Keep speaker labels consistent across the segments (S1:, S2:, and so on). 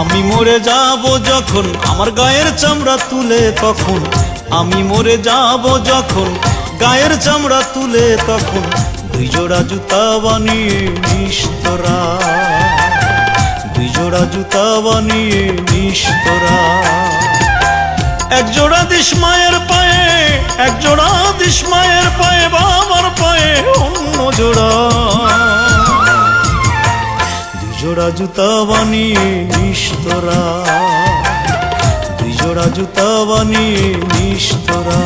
S1: আমি মরে যাব যখন আমার গায়ের চামড়া তুলে তখন। আমি মরে যাব যখন গায়ের চামড়া তুলে তখন। দুই জোড়া জুতা বানিয়ে নিস্তরা দুই জোড়া জুতা বানিয়ে নিস্তরা এক জোড়া দিস মায়ের পায়ে, এক জোড়া দিস মায়ের পায়ে, বাবার পায়ে অন্য জোড়া। দুই জোড়া জুতা বানিয়ে নিস্তরা দুই জোড়া জুতা বানিয়ে নিস বাবা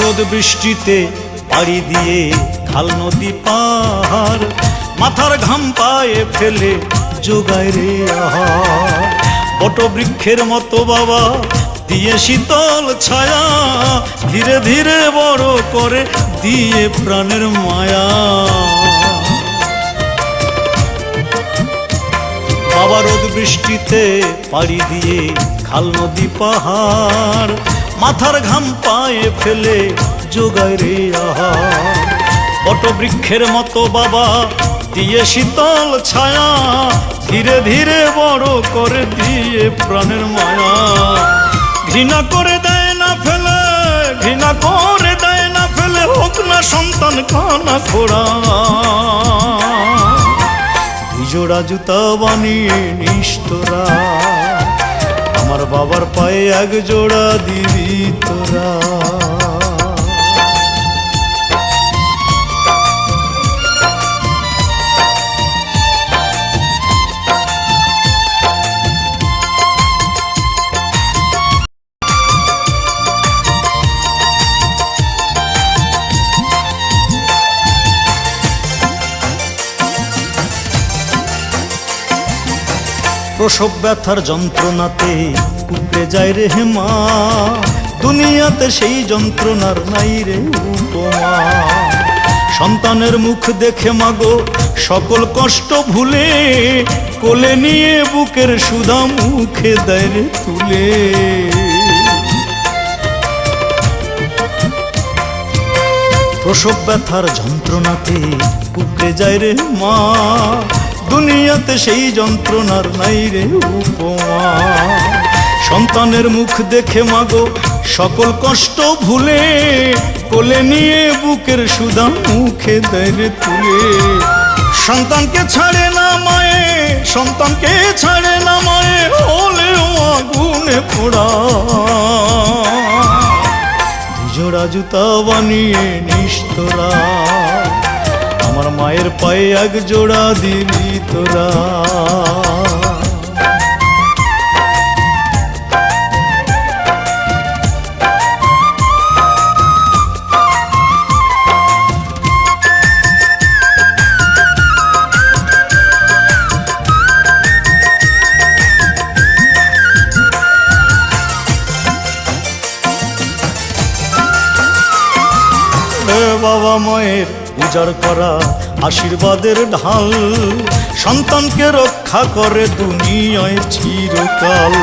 S1: রোদ বৃষ্টিতে পাড়ি দিয়ে খাল নদী পাহাড় মাথার ঘাম পায়ে ফেলে যোগায় রে বট বৃক্ষের মতো বাবা দিয়ে শীতল ছায়া, ধীরে ধীরে বড় করে দিয়ে প্রাণের মায়া। বাবা রোদ বৃষ্টিতে পাড়ি দিয়ে খাল নদী পাহাড় মাথার ঘাম পায়ে ফেলে যোগায় রে বট বৃক্ষের মতো বাবা, দিয়ে শীতল ছায়া, ধীরে ধীরে বড় করে দিয়ে প্রাণের মায়া। ঘৃণা করে দেয় না ফেলে, ঘৃণা করে দেয় না ফেলে, হোক না সন্তান কানা খোড়া। জোড়া জুতা বানিয়ে নিস্তরা আমার বাবার পায়ে এক জোড়া দিবি তোরা। প্রসব ব্যথার যন্ত্রণাতে কুপড়ে যায় রে মা। দুনিয়াতে সেই যন্ত্রণার নাই রে উপমা। সন্তানের মুখ দেখে মাগো, সকল কষ্ট ভুলে কোলে নিয়ে বুকের সুধা মুখে দেয় রে তুলে। প্রসব ব্যথার যন্ত্রণাতে কুকড়ে যায় রে মা। দুনিয়াতে সেই যন্ত্রণার নাই রে উপমা। সন্তানের মুখ দেখে মাগো, সকল কষ্ট ভুলে, কোলে নিয়ে বুকের সুদা মুখে দেয় তুলে। সন্তানকে ছাড়ে না মায়ে, সন্তানকে ছাড়ে না মায়ে, হলেও আগুনে পোড়া। জোড়া জুতা বানিয়ে নিস্তরা আমার মায়ের পায়ে এক জোড়া দিবি তোরা। বাবা মায়ের উজাড় করা আশীর্বাদের ঢাল। সন্তানকে রক্ষা করে দুনিয়ায় চিরকাল।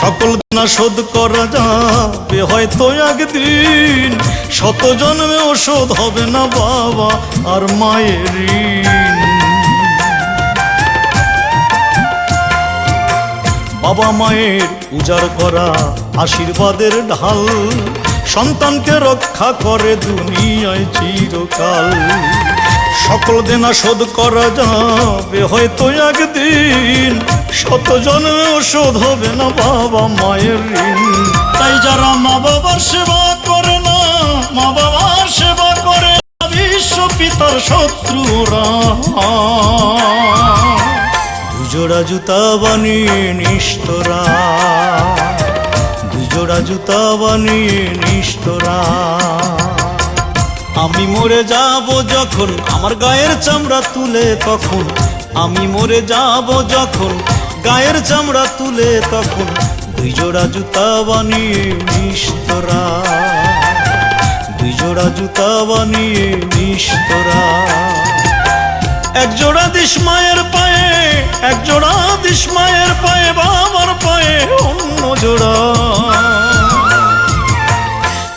S1: সকল না শোধ করা যাবে, হয়তো একদিন শত জন্মেও ওষুধ হবে না বাবা আর মায়ের ঋণ। বাবা মায়ের উজাড় করা আশীর্বাদের ঢাল। সন্তানকে রক্ষা করে দুনিয়ায় চিরকাল। সকল দেনা শোধ করা যাবে, হয়তো একদিন শত জন্মেও শোধ হবে না বাবা মায়ের ঋণ। তাই যারা মা বাবার সেবা করে না, মা বাবার সেবা করে বিশ্ব পিতার শত্রুরা। দুজোড়া জুতা বানিয়ে নিস্তরা দুজোড়া জুতা বানিয়ে নিস্তরা আমি মরে যাব যখন আমার গায়ের চামড়া তুলে তখন। আমি মরে যাব যখন গায়ের চামড়া তুলে তখন। দুই জোড়া জুতা বানিয়ে নিস্তরা দুই জোড়া জুতা বানিয়ে নিস্তরা এক জোড়া দিস মায়ের পায়ে এক জোড়া দিস মায়ের পায়ে, বাবার পায়ে, অন্য জোড়া।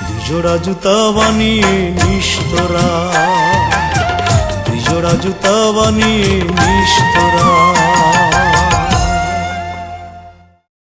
S1: দুজোড়া জুতা বানিয়ে নিস্তরা দুজোড়া জুতা বানিয়ে নিস্তরা